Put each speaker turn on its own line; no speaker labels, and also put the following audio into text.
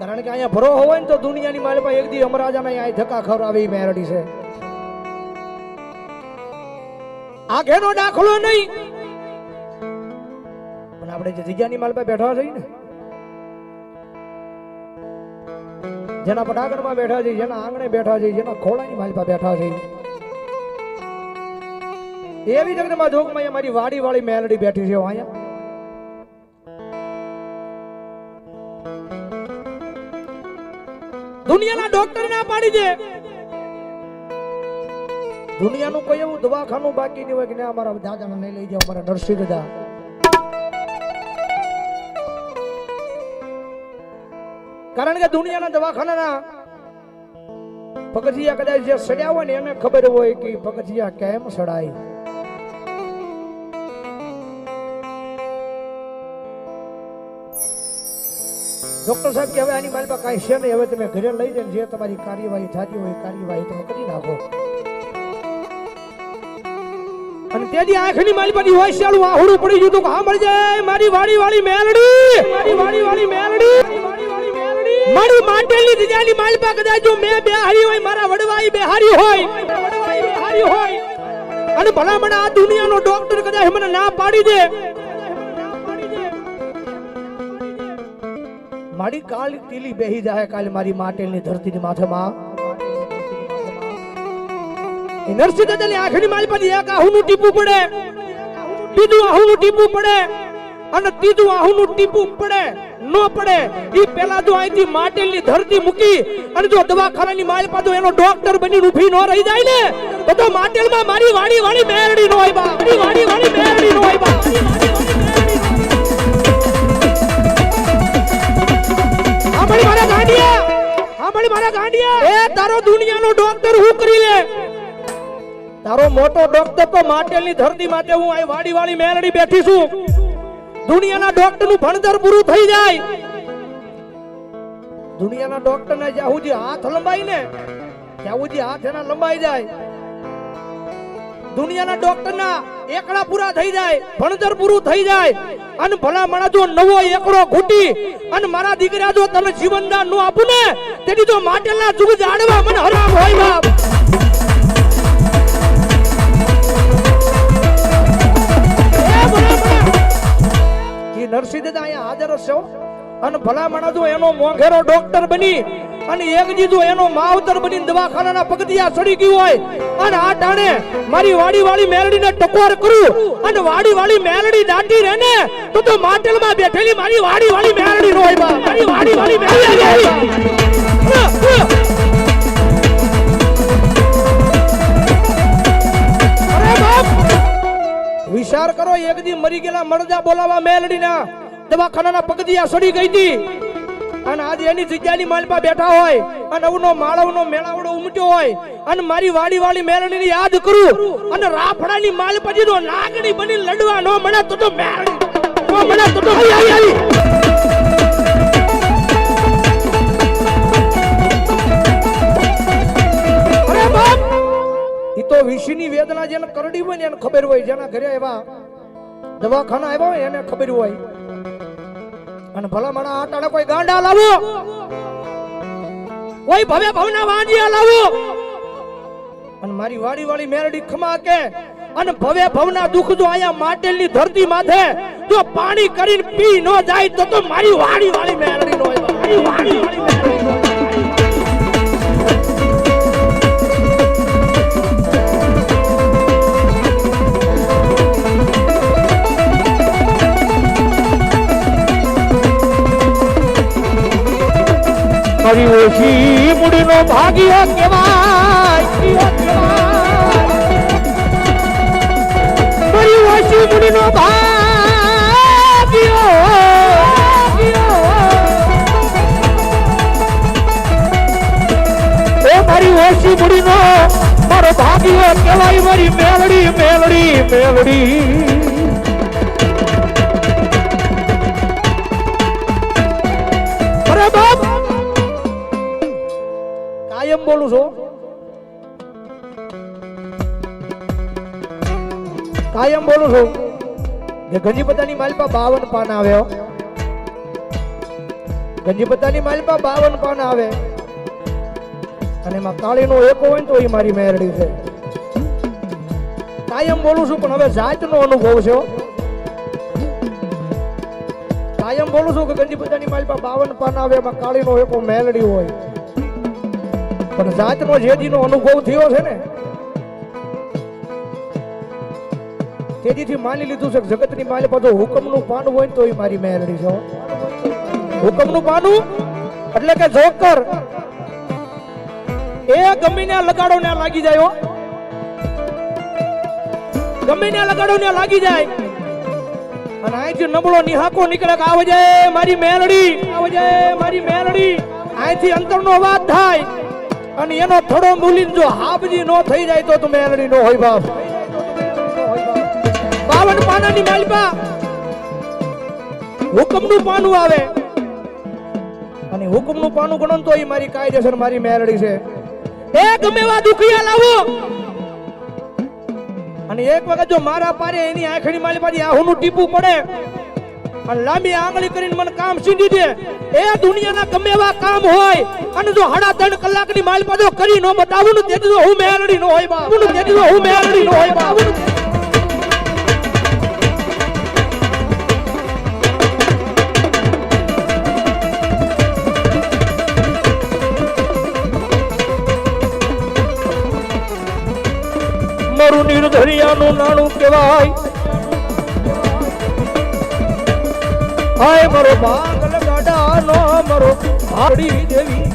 કારણ કે અહીંયા ભરો હોય ને તો દુનિયાની માલમાં એક દી અમરાજાના અહીંયા ધક્કા ખવડાવે મેરડી છે. આગેનો દાખલો નહીં. પણ આપણે જે જગ્યાની માલ પર બેઠા છીએ ને, જેના પટાગણમાં બેઠા છે જેના આંગણે બેઠા છે જેના ખોળાની માલ પર બેઠા છે એવી જગ્યામાં જોગમાં અહીંયા મારી વાડી વાળી મેલડી બેઠી છે અહીંયા. દુનિયાના ડોક્ટર ના પાડી દે. દુનિયાનું કોઈ એવું દવાખાનું બાકી નહીં હોય કે અમારા દાદાને નહીં લઈ જાઓ, અમારા નરસિંહ દાદા. કારણ કે દુનિયાના દવાખાનાના પગથિયા કદાચ જે સડ્યા હોય ને એને ખબર હોય કે પગથિયા કેમ સડાય? ડોક્ટર સાહેબ કે હવે આની પાસે કાંઈ છે નહીં, હવે તમે ઘરે લઈ જઈને જે તમારી કાર્યવાહી થતી હોય કાર્યવાહી તમે કરી નાખો. અને તેની આંખની મારી પાસે હોય શાળું આહુડું પડી ગયું કે હા મળી જાય, મારી વાડી વાળી મેલડી. મારી વાડી વાળી મેલડી. મારી માટેલી દીજાની માલપા કદાચ જો મેં બે હારી હોય, મારા વડવાઈ બેહારી હોય. વડવાઈ બે હારી હોય અને ભલામણ આ દુનિયાનો ડોક્ટર કદાચ મને ના પાડી દે. મારી કાલ ટીલી બેહી જાય, કાલ મારી માટેલની ધરતીની માથેમાં. નરસિંહ દાદાની આંખની માલ પર એક આહુનું ટીપું પડે. બીજું આહુનું ટીપું પડે અને ત્રીજું આહુનું ટીપું પડે, નો પડે. ઈ પેલા જો અહીંથી માટેલની ધરતી મૂકી અને જો દવાખાનાની માલ પાછો એનો ડોક્ટર બની ઊભી ન રહી જાય ને, તો તો માટેલમાં મારી વાણી વાળી મેરડી નો આયબા મારી વાણી વાણી મેરડી નો સાંભળી તારો ડોક્ટર હું કરી લે? તારો મોટો ડોક્ટર તો માટેલની ધરતી માટે હું આ વાડી વાળી મેલડી બેઠી છું. દુનિયાના ડોક્ટરનું ભણતર પૂરું થઈ જાય. દુનિયાના ડોક્ટર ને જ્યાં હાથ લંબાઈ ને, ત્યાં હાથ એના લંબાઈ જાય. દુનિયાના ડોક્ટર ના એકડા પૂરા થઈ જાય, ભણતર પૂરું થઈ જાય. અને ભલા માણા જો નવો એકડો ઘૂટી, અને મારા દીકરા જો તમે જીવનદાનનું આપું ને તેથી જો માટેલા જુગ જાડવા મને હરામ નરસિંહ અને એક દીધું એનો માવતર બની, દવાખાનાના પગથિયા સડી ગયું હોય, અને આ ટાણે મારી વાડી વાળી મેલડીને ટકોર કરું, અને વાડી વાળી મેલડી દાટી રહે માટેલમાં બેઠેલી મારી વાડી વાળી મેલડી નો મરી ગયેલા મરજા બોલાવા મેલડીના દવાખાનાના પગદિયા સડી ગઈ હતી. અને આજે એની જગ્યાની માલપા બેઠા હોય, અને અવનો માળવનો મેળાવડો ઉમટ્યો હોય, અને મારી વાડી વાળી મેલડીને યાદ કરું, અને રાફડાની માલપાજી નો નાગણી બની લડવા નો મને તો તો મેલડી, નો મને તો તો આવી આવી. તો વિષયની વેદના જેને કરડી હોય ને એને ખબર હોય, જેના ઘરે એવા દવાખાના આવ્યો હોય એને ખબર હોય. અને ભલા માણા આટાને કોઈ ગાંડા લાવો. કોઈ ભવે ભવના વાંડિયા લાવો. અને મારી વાડી વાળી મેરડી ખમા કે, અને ભવે ભવના દુઃખ જો આયા માટેલની ધરતી માથે, જો પાણી કરીને પી ન જાય તો તો મારી વાડી વાળી મેરડી નો મારી વાડી વાળી
મારી ઓછી મૂડીનો ભાગ્ય કેવાય મારી ઓછી મૂડીનો ભાગ્ય. મારી ઓછી મૂડીનો મારો ભાગ્ય કેવાય મારી મેલડી મેલડી મેલડી.
બોલું છું? કાયમ બોલું છું કે ગંજીપતાની માલપા બાવન પાન આવ્યો ગંજીપતાની માલપા બાવન પાન આવે. અને એમાં કાળીનો એક હોય તો એ મારી મેરડી છે. કાયમ બોલું છું, પણ હવે જાતનો અનુભવ છે કાયમ બોલું છું કે ગંજીપતાની માલપા બાવન પાન આવે, એમાં કાળીનો એકો મેલડી હોય. પણ જાતનો જેજીનો અનુભવ થયો છે ને, તેજીથી માની લીધું છે જગતની માલિપા જો હુકમનું પાનું હોય તો એ મારી મેલડી છે. હુકમનું પાનું? એટલે કે જોકર. એ ગમે ને લગાડો ને લાગી જાય ગમીને લગાડો ને લાગી જાય. અને અહીંથી નબળો નિહાકો નીકળે કે આવજે મારી મેલડી આવજે મારી મેલડી અહીંથી અંતરનો અવાજ થાય. અને એનો થોડો મૂલીને જો હાબજી નો થઈ જાય તો તું મેલડી નો હોય બાપ. બાવન પાનાની માલિપા હુકમનું પાનું આવે. અને હુકમનું પાનું ગણો તો એ મારી કાયદેસર મારી મેરડી છે. એ ગમે એવા દુખિયા લાવો. અને એક વખત જો મારા પારે એની આંખની માલી પાછી આહુનું ટીપું પડે અને લાંબી આંગળી કરીને મને કામ સીધી દે. એ દુનિયાના ગમે એવા કામ હોય, અને જો હડા ત્રણ કલાકની માલ પાછો કરી ન બતાવું ને તેથી હું મેરડી નો હોય બાપ. તેથી હું મેરડી નો હોય બાપ.
મારું નિર્ધરિયાનું નાણું કહેવાય
હાય મારો બાંગલ ગાડાનો મારો ભાડી દેવી.